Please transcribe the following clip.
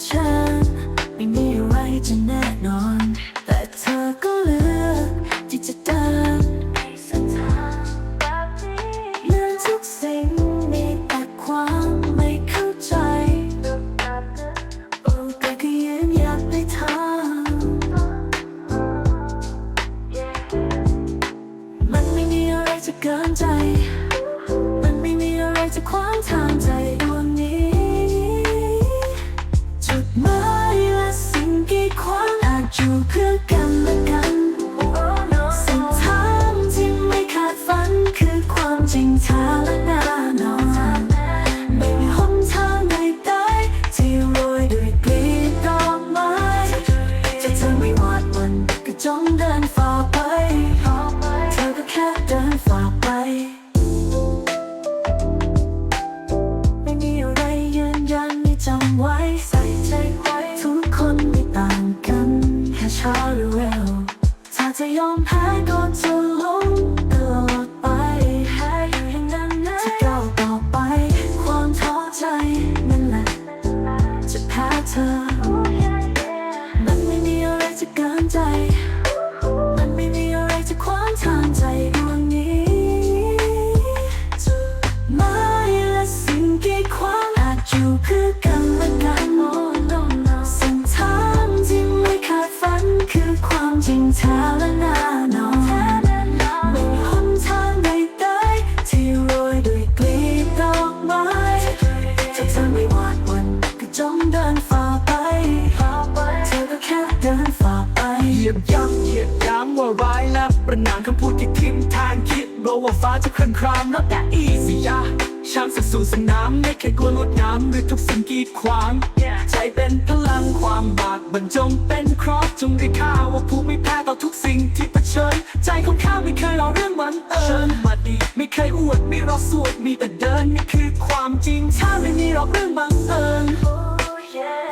ไม่มีอะไรจะแน่นอน แต่เธอก็เลือกที่จะเดินในส้นทางแบบนี้เรื่องทุกสิ่งมีแต่ความไม่เข้าใจโอ้แต่ก็ยังอยากไปทำมันไม่มีอะไรจะเกินใจ ความจริงทาและแน่นอนไม่มีหนทางใดๆที่โรยด้วยกลีบดอกไม้จะเธอไม่หวาดหวันก็จงเดินฝ่าไป เธอก็แค่เดินฝ่าไป ไม่มีอะไรยืนยันให้จำไว้ใส่ใจไว้ทุกคนไม่ต่างกัน แค่ช้าหรือเร็ว ถ้าจะยอมแพ้ก็จะล้ม จะเกินใจ เหยียบย่ำเหยียบย้ำว่าร้ายและประนามคำพูดที่ทิมทางคิดรู้ว่าฟ้าจะคลานคราม not that easy ยะช่างสักสู่สนามไม่เคยกลัวงดงามหรือทุกสิ่งกีดขวาง ใจเป็นพลังความบากบั่นจงเป็นครอบจงได้ข่าวว่าผู้ไม่แพ้ต่อทุกสิ่งที่เผชิญ ใจของข้าไม่เคยรอเรื่องมันเอิญมาดีไม่เคยอวดไม่รอสวดมีแต่เดินนี่คือความจริงถ้าไม่มีหรอกเรื่องบังเอิญ Oh yeah